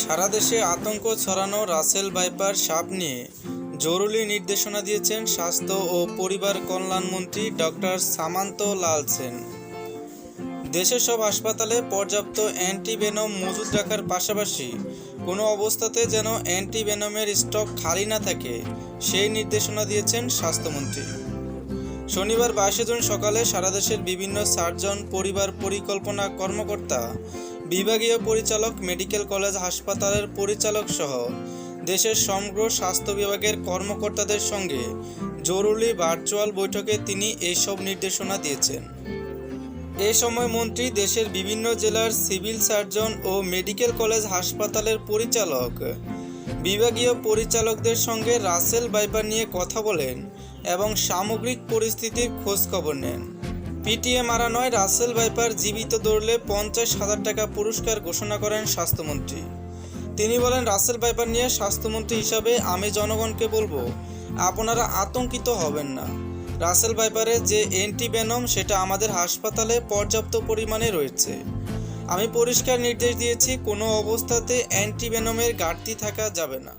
সারা দেশে আতঙ্ক ছড়ানো রাসেল ভাইপার সাপ নিয়ে জরুরি নির্দেশনা দিয়েছেন স্বাস্থ্য ও পরিবার কল্যাণমন্ত্রী ডক্টর সামান্ত লাল সেন। দেশের সব হাসপাতালে পর্যাপ্ত অ্যান্টিভেনম মজুদ রাখার পাশাপাশি কোনো অবস্থাতে যেন অ্যান্টিভেনমের স্টক খালি না থাকে, সেই নির্দেশনা দিয়েছেন স্বাস্থ্যমন্ত্রী। শনিবার বাইশে জুন সকালে সারা দেশের বিভিন্ন সার্জন, পরিবার, পরিকল্পনা কর্মকর্তা, বিভাগীয় পরিচালক, মেডিকেল কলেজ, হাসপাতালের পরিচালক সহ দেশের সমগ্র স্বাস্থ্য বিভাগের কর্মকর্তাদের সঙ্গে জরুরি ভার্চুয়াল বৈঠকে তিনি এইসব নির্দেশনা দিয়েছেন। এ সময় মন্ত্রী দেশের বিভিন্ন জেলার সিভিল সার্জন ও মেডিকেল কলেজ, হাসপাতালের পরিচালক বিভাগীয় পরিচালকদের সঙ্গে রাসেল বাইপার নিয়ে কথা বলেন এবং সামগ্রিক পরিস্থিতির খোঁজ খবর নেন। পিটিএ মারা নয় রাসেল ভাইপার জীবিত দৌড়লে পঞ্চাশ হাজার টাকা পুরস্কার ঘোষণা করেন স্বাস্থ্যমন্ত্রী। তিনি বলেন, রাসেল ভাইপার নিয়ে স্বাস্থ্যমন্ত্রী হিসাবে আমি জনগণকে বলব, আপনারা আতঙ্কিত হবেন না। রাসেল ভাইপারের যে অ্যান্টিভেনম, সেটা আমাদের হাসপাতালে পর্যাপ্ত পরিমাণে রয়েছে। আমি পরিষ্কার নির্দেশ দিয়েছি কোনো অবস্থাতে অ্যান্টিভেনমের ঘাটতি থাকা যাবে না।